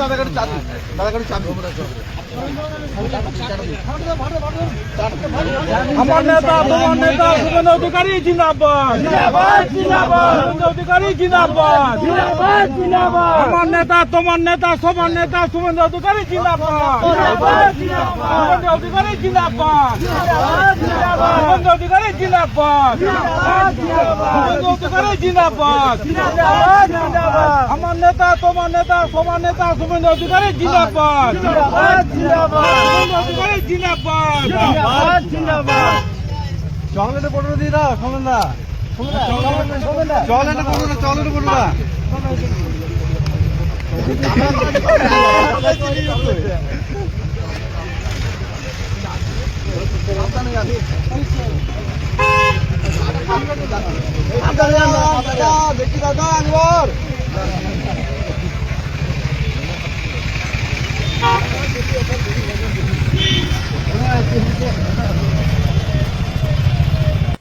দাদাকে চাপ দাদাকে চাপ আমার নেতা তোমার নেতা শুভেন্দু অধিকারী জিন্দাবাদ। শুভেন্দু অধিকারী জিন্দাবাদ। আমার নেতা তোমার নেতা সবার নেতা শুভেন্দু অধিকারী জিন্দাবাদ। শুভেন্দু অধিকারী জিন্দাবাদ। শুভেন্দু অধিকারী জিন্দাবাদ। শুভেন্দু অধিকারী জিন্দাবাদ। আমার নেতা সবার নেতা শুভেন্দু অধিকারী জিন্দাবাদ। অধিকারী জিন্দাবাদ। চকলেটে পনেরো দিয়ে দাও সোমেন দা চকলেটে পনেরো চকলেটে পনেরো দেখি দাদা একবার